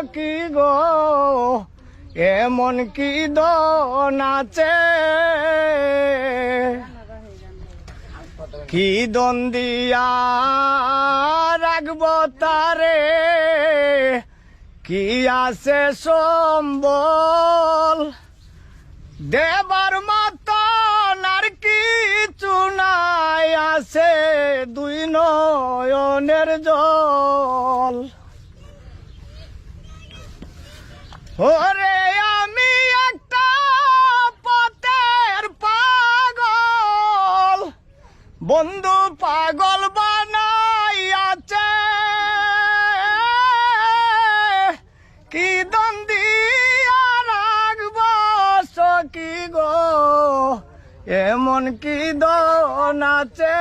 সকি গো? এমন কি দনাচে কি রাখব তারে? কি আছে সম্বল? দেবার মতন আর কিছু নাই, আছে দুই নয়নের জল। আমি পাগল। বন্ধু পাগল বানাই আছে। কি দ্বন্দ্বি রাখব সকি গো? এমন কি দন আছে?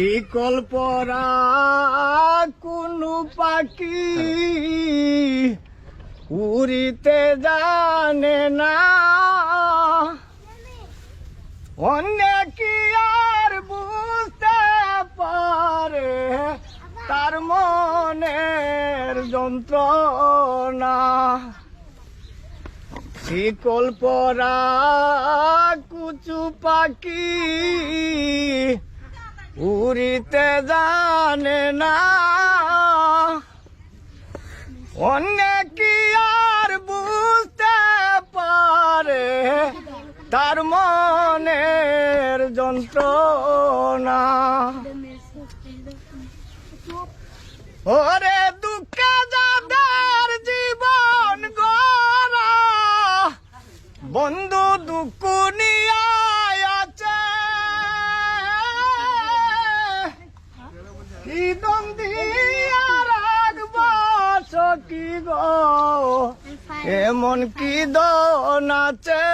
শিকল পরা কোনো পাখি উড়িতে জানে না। অনেকে আর বুঝতে পারে তার মনের যন্ত্রণা। শিকল পরা কুচু পাখি উড়িতে জানে না। অনেকে আর বুঝতে পারে? তার মনের যন্ত্রণা। ওরে দুঃখে যাদের জীবন গড়া, বন্ধু দুঃখ কি দ্বন্দ্বিয়া রাখব সকি গো। এমন কি দন আছে?